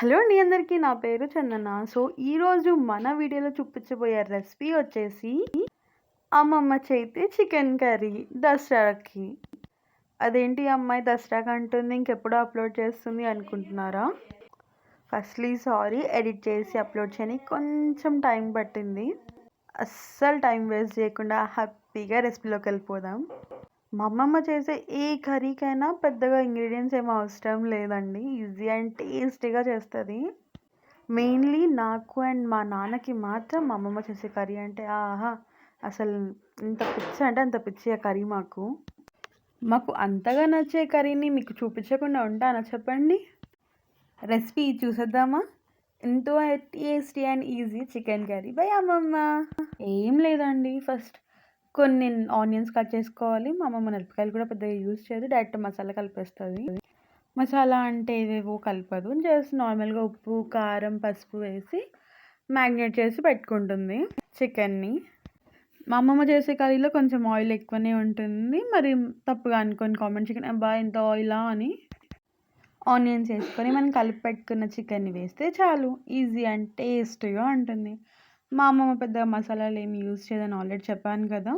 Hello అండి అందరికీ నా పేరు చందన. సో ఈరోజు మన వీడియోలో చూపించబోయే రెసిపీ వచ్చేసి అమ్మమ్మ చేతి చికెన్ కర్రీ దసరాకి. అదేంటి అమ్మాయి దసరాకి అంటుంది ఇంకెప్పుడు అప్లోడ్ చేస్తుంది అనుకుంటున్నారా? ఫస్ట్లీ సారీ ఎడిట్ చేసి అప్లోడ్ చేయని కొంచెం టైం పట్టింది. అస్సలు టైం వేస్ట్ చేయకుండా హ్యాపీగా రెసిపీలోకి వెళ్ళిపోదాం. మా అమ్మమ్మ చేసే ఏ కర్రీకైనా పెద్దగా ఇంగ్రీడియంట్స్ ఏం అవసరం లేదండి. ఈజీ అండ్ టేస్టీగా చేస్తుంది. మెయిన్లీ నాకు అండ్ మా నాన్నకి మాత్రం మా అమ్మమ్మ చేసే కర్రీ అంటే ఆహా! అసలు ఇంత పిచ్చి అంటే అంత పిచ్చి ఆ కర్రీ మాకు. మాకు అంతగా నచ్చే కర్రీని మీకు చూపించకుండా ఉంటానా చెప్పండి? రెసిపీ చూసేద్దామా? ఎంతో tasty and easy chicken curry. Bye అమ్మమ్మ! ఏం లేదండి. ఫస్ట్ కొన్ని ఆనియన్స్ కట్ చేసుకోవాలి. మా అమ్మమ్మ మిరపకాయలు కూడా పెద్దగా యూజ్ చేయదు. డైరెక్ట్ మసాలా కలిపేస్తుంది. మసాలా అంటే ఏవేవో కలపదు. జస్ట్ నార్మల్గా ఉప్పు కారం పసుపు వేసి మ్యాగ్నేట్ చేసి పెట్టుకుంటుంది చికెన్ని. మా అమ్మమ్మ చేసే కర్రీలో కొంచెం ఆయిల్ ఎక్కువనే ఉంటుంది. మరి తప్పుగా అనుకోని కామెంట్ చికెన్ అబ్బా ఇంత ఆయిలా అని ఆనియన్స్ వేసుకొని మనం కలిపి పెట్టుకున్న చికెన్ని వేస్తే చాలు. ఈజీ అండ్ టేస్ట్గా ఉంటుంది. మా అమ్మమ్మ పెద్ద మసాలాలు ఏమి యూజ్ చేయదని ఆల్రెడీ చెప్పాను కదా.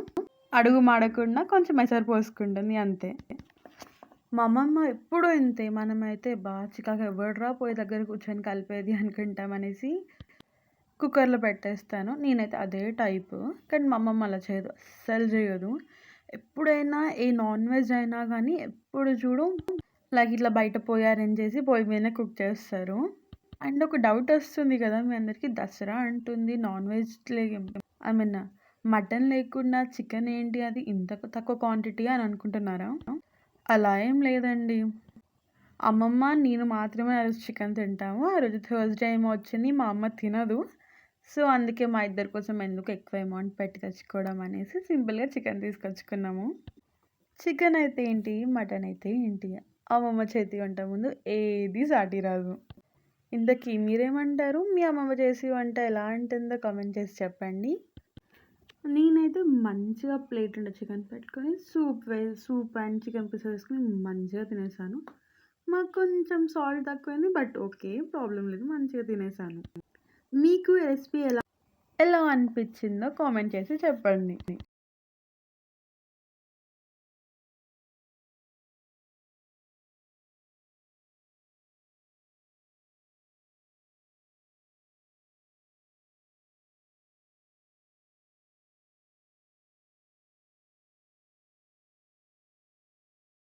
అడుగు మాడకుండా కొంచెం ఎసరు పోసుకుంటుంది అంతే. మా అమ్మమ్మ ఎప్పుడు ఇంతే మనమైతే బాగా చికాకు ఎవడరా పోయి దగ్గర కూర్చొని కలిపేది అనుకుంటామనేసి కుక్కర్లో పెట్టేస్తాను. నేనైతే అదే టైపు కానీ మా అమ్మమ్మ అలా చేయదు అస్సలు చేయదు. ఎప్పుడైనా ఏ నాన్ వెజ్ అయినా కానీ ఎప్పుడు చూడు లైక్ ఇట్లా బయట పోయి అరేంజ్ చేసి పొయ్యి మీద కుక్ చేస్తారు. అండ్ ఒక డౌట్ వస్తుంది కదా మీ అందరికీ. దసరా అంటుంది non veg I mean mutton లేకుండా చికెన్ ఏంటి? అది ఇంత తక్కువ క్వాంటిటీ అని అనుకుంటున్నారా? అలా ఏం లేదండి. అమ్మమ్మ నేను మాత్రమే ఆ రోజు చికెన్ తింటాము. ఆ రోజు థర్స్డే ఏమో వచ్చింది మా అమ్మ తినదు. సో అందుకే మా ఇద్దరి కోసం ఎందుకు ఎక్కువ అమౌంట్ పెట్టి తెచ్చుకోవడం అనేసి సింపుల్గా చికెన్ తీసుకొచ్చుకున్నాము. చికెన్ అయితే ఏంటి? మటన్ అయితే ఏంటి? అమ్మమ్మ చేతి వంట ముందు ఏది సాటి రాదు. ఇంతకీ మీరేమంటారు? మీ అమ్మమ్మ చేసి వంట ఎలా ఉంటుందో కామెంట్ చేసి చెప్పండి. నేనైతే మంచిగా ప్లేట్ ఉండే చికెన్ పెట్టుకొని soup way soup and chicken pieces వేసుకొని మంచిగా తినేసాను. మాకు కొంచెం సాల్ట్ తక్కువైంది బట్ ఓకే ప్రాబ్లం లేదు మంచిగా తినేసాను. మీకు రెసిపీ ఎలా ఎలా అనిపించిందో కామెంట్ చేసి చెప్పండి.